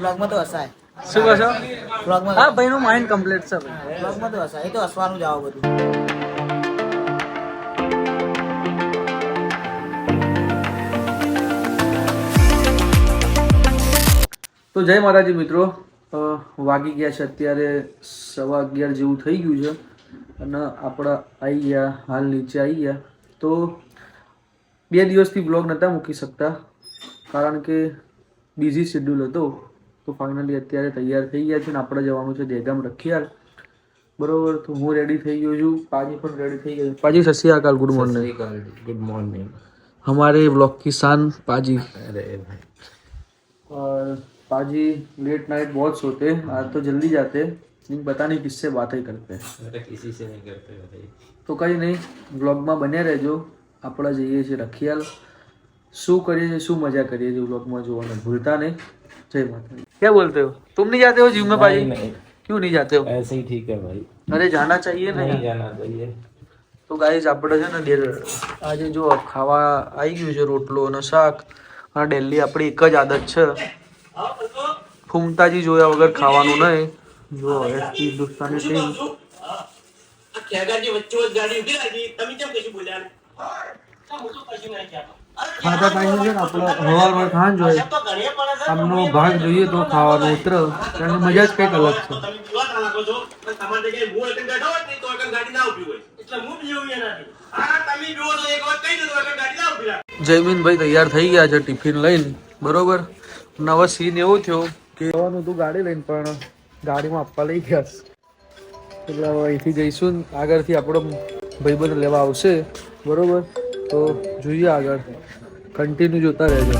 બ્લોગમાં તો હસાય. શું કહો બ્લોગમાં હા ભાઈનું માઇન્ડ કમ્પ્લીટ છે બ્લોગમાં તો હસાય. એ તો હસવાનું જ આવો બધું. તો જય માતાજી મિત્રો. વાગી ગયા છે અત્યારે સવા અગિયાર જેવું થઈ ગયું છે અને આપણા આવી ગયા હાલ નીચે આવી ગયા. તો બે દિવસથી બ્લોગ નહોતા મૂકી શકતા કારણ કે બિઝી શેડ્યુલ હતો. તો ફાઇનલી અત્યારે તૈયાર થઈ ગયા છે ને આપણે જવાનું છે દેગામ રખિયાલ બરોબર તો હું રેડી થઈ ગયો છું પાજી પણ રેડી થઈ ગયો છે પાજી સત શ્રી અકાલ ગુડ મોર્નિંગ गुड मॉर्निंग हमारे ब्लॉग की शान पाजी अरे भाई और पाजी लेट नाइट बहुत सोते हैं आज तो जल्दी जाते हैं लेकिन पता नहीं किससे बातें करते हैं अरे किसी से नहीं करते भाई તો કંઈ નહીં વ્લોગમાં બન્યા રહેજો આપણે જઈએ છીએ રખિયાલ શું કરીએ છીએ શું મજા કરીએ છીએ વ્લોગમાં જોવાનું ભૂલતા નહીં જય માતા क्या बोलते हो तुम नहीं जाते हो जिम में भाई नहीं क्यों नहीं जाते हो ऐसे ही ठीक है भाई अरे जाना चाहिए नहीं नहीं जाना चाहिए તો ગાઈઝ આપણે છે ને ડેર આજે જો ખાવા આવી ગયું છે રોટલો અને શાક અને ડેલી આપણી એક જ આદત છે ફૂમતાજી જોયા વગર ખાવાનું નહીં જો હવે હિન્દુસ્તાની ટીમ ખાતા ટાઈમે છે ને આપણે હવાર ખાન જોઈએ. આમનો ભાગ જોઈએ તો ખાવાનો ઉતર. કારણ મજા જ કંઈક અલગ છે. જયમીનભાઈ તૈયાર થઈ ગયા છે ટિફિન લઈને. બરોબર? નવો સીન એવો થયો કે જવાનું તું ગાડી લઈને, પણ ગાડીમાં આપવા લઈ ગયા. એટલે અહીંથી જઈશું આગળથી આપણો ભાઈબંધ લેવા આવશે. બરોબર? તો જોઈએ આગળ. કન્ટિન્યુ જોતા રહેજો.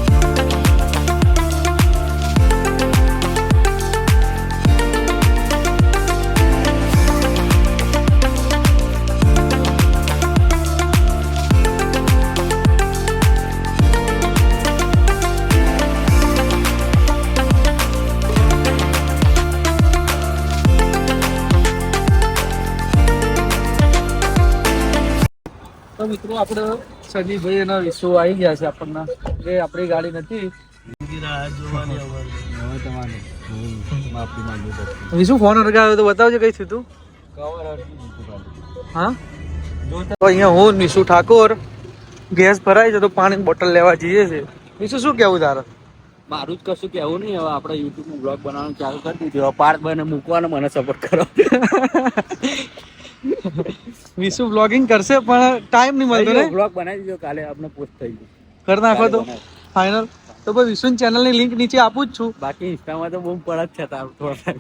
મિત્રો આપણે સનીભાઈ એના વિશ્વ આવી ગયા છે આપણને. એ આપણી ગાડી નથી. વિશુ ફોન અડગાવ્યો તો બતાવજો કઈ થયું તું. હા? તો અહીંયા હું નિશુ ઠાકોર ગેસ ભરાય છે તો પાણી બોટલ લેવા જઈએ છે. વિશુ શું કેવું તારે? મારું જ કશું કેવું નહીં. હવે આપણે યુટ્યુબનું બ્લોગ બનાવવાનું ચાલુ કરી દીધું. હવે પાર્ટ બને મૂકવાનો મને સપોર્ટ કરો. વિશુ બ્લોગિંગ કરશે પણ ટાઈમ નહીં મળતો ને? બ્લોગ બનાવી દીધો કાલે આપણે પોસ્ટ થઈ ગયું. કરી નાખો તો. ફાઇનલ તો ભાઈ વિશુન ચેનલની લિંક નીચે આપું જ છું. બાકી ઇન્સ્ટામાં તો બહુ પડત છે તાર થોડા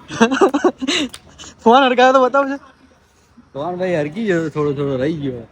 ફોન હરકાયો તો બતાવજો. ફોન ભાઈ હરકી ગયો થોડો થોડો રહી ગયો.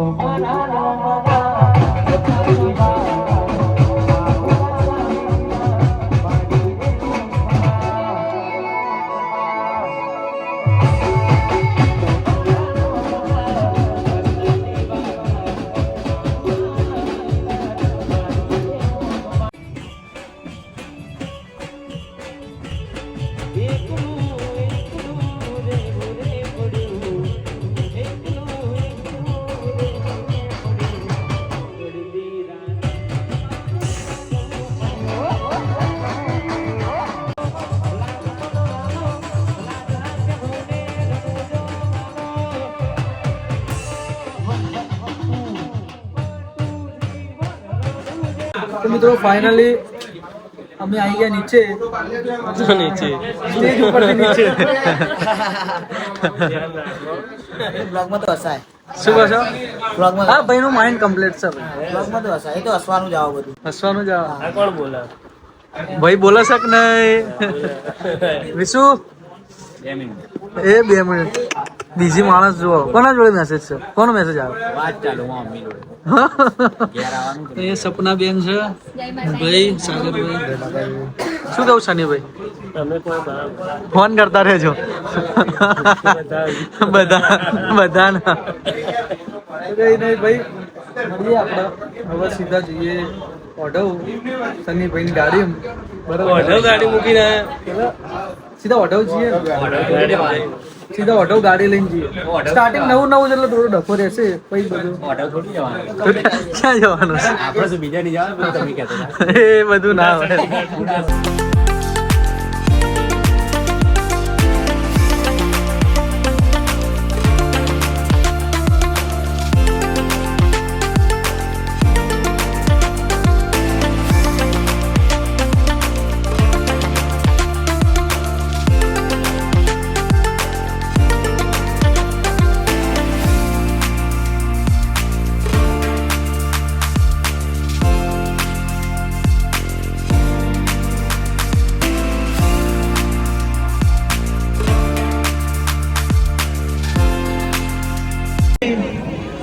તો મિત્રો ફાઇનલી અમે આવી ગયા નીચે. નીચે? સ્ટેજ ઉપર નીચે. બ્લોગમાં તો હસાય. શું કહો છો? બ્લોગમાં હા ભાઈનું માઇન્ડ કમ્પ્લીટ છે ભાઈ. બ્લોગમાં તો હસાય. એ તો હસવાનું જ આવો બધું. હસવાનું જ આવે. આ કોણ બોલે? ભાઈ બોલા શક નહીં? વિશુ? એ બે મિનિટ. બીજી માણસ જુઓ. કોના જોડે મેસેજ છે? કોનો મેસેજ આવે? વાત ચાલુ મમ્મી જોડે. એ સપના બેન છે. ભાઈ સાગરભાઈ. શું કહું શનિભાઈ તમે કોઈ ફોન કરતા રહેજો. બધા. બધાના. કઈ નહીં ભાઈ. મળીએ આપણે. હવે સીધા જઈએ ઓઢવ સનીભાઈની ગાડી. બરાબર. ઓઢવ ગાડી મૂકીને સીધા ઓઢવ જઈએ. સીધા ઓઢવ ગાડી લઈને જઈએ. સ્ટાર્ટિંગ નવું નવું છે એટલે થોડો ડફો રહેશે પછી બધું. ઓર્ડર થોડી જવાનું. ક્યાં જવાનું? આપણે તો બીજા નહીં જવાનું તમે કહેતા એ બધું ના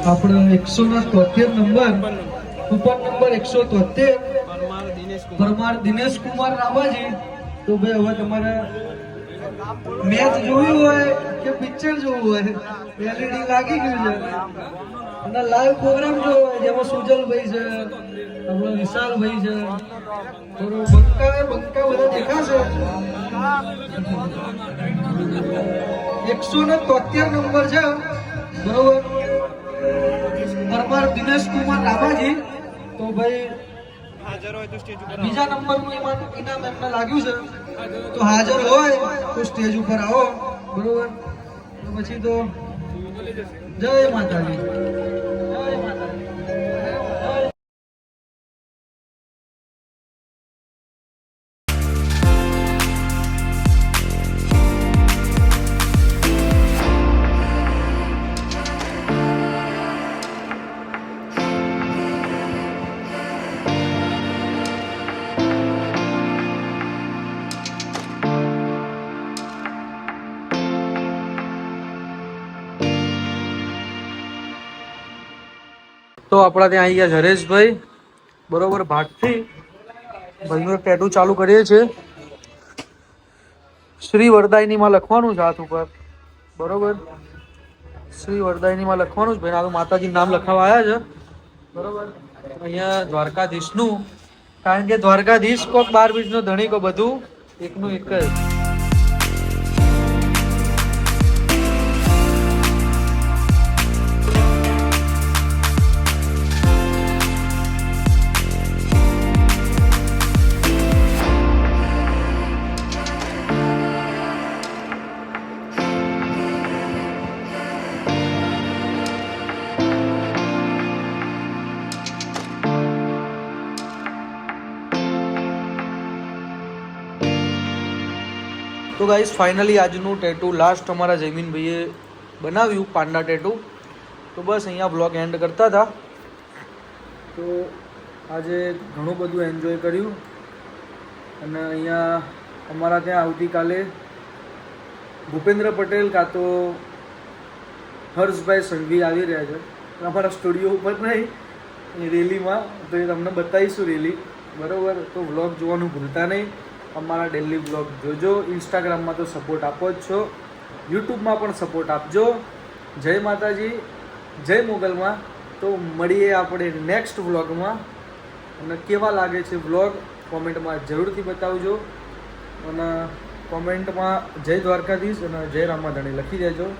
આપણો એકસો ના તોતેર નંબર, કુપન નંબર એકસો તોતેર, પરમાર દિનેશ કુમાર રામાજી. તો ભાઈ, હવે તમારે મેચ જોયું હોય કે પિક્ચર જોવું હોય એલઈડી લાગી ગયું છે. અને લાઈવ પ્રોગ્રામ જોવો હોય, જેમાં સુજલભાઈ છે, આપણો વિશાલભાઈ છે, થોડું બંકા બંકા બધા દેખાશે. એકસો ને તોતેર નંબર છે. બરોબર? પરમાર દિનેશ કુમાર રાભાજી તો ભાઈ બીજા નંબરનું એમાં ઇનામ એમને લાગ્યું છે. તો હાજર હોય તો સ્ટેજ ઉપર આવો. બરોબર? તો પછી તો જય માતાજી. આપણા ત્યાં આવી ગયા હરેશભાઈ, બરોબર, ભાટથી ભાઈનો ટેટુ ચાલુ કરીએ છીએ. શ્રી વરદાયનીમાં લખવાનું છે હાથ ઉપર. બરોબર? શ્રી વરદાયનીમાં લખવાનું છે. ભાઈ આ તો નામ લખાવા આવ્યા છે. બરોબર? અહીંયા દ્વારકાધીશનું. કારણ કે દ્વારકાધીશ કોક બાર બીજનો ધણી કો બધું. એકનું એક જ. તો ગાઈસ ફાઇનલી આજનું ટેટુ લાસ્ટ અમારા જયમીનભાઈએ બનાવ્યું, પાંડા ટેટુ તો બસ અહીંયા બ્લોગ એન્ડ કરતા હતા. તો આજે ઘણું બધું એન્જોય કર્યું. અને અહીંયા અમારા ત્યાં આવતીકાલે ભૂપેન્દ્ર પટેલ કાં તો હર્ષભાઈ સંઘવી આવી રહ્યા છે. અમારા સ્ટુડિયો ઉપર નહીં, એ રેલીમાં તો એ તમને બતાવીશું રેલી બરાબર? તો વ્લોગ જોવાનું ભૂલતા નહીં. અમારા ડેલી વ્લોગ જોજો. ઇન્સ્ટાગ્રામમાં તો સપોર્ટ આપો જ છો. યુટ્યુબમાં પણ સપોર્ટ આપજો. જય માતાજી. જય મોગલમાં. તો મળીએ આપણે નેક્સ્ટ વ્લોગમાં અને કેવા લાગે છે વ્લોગ કોમેન્ટમાં જરૂરથી બતાવજો. અને કોમેન્ટમાં જય દ્વારકાધીશ અને જય રામાધણી લખી દેજો.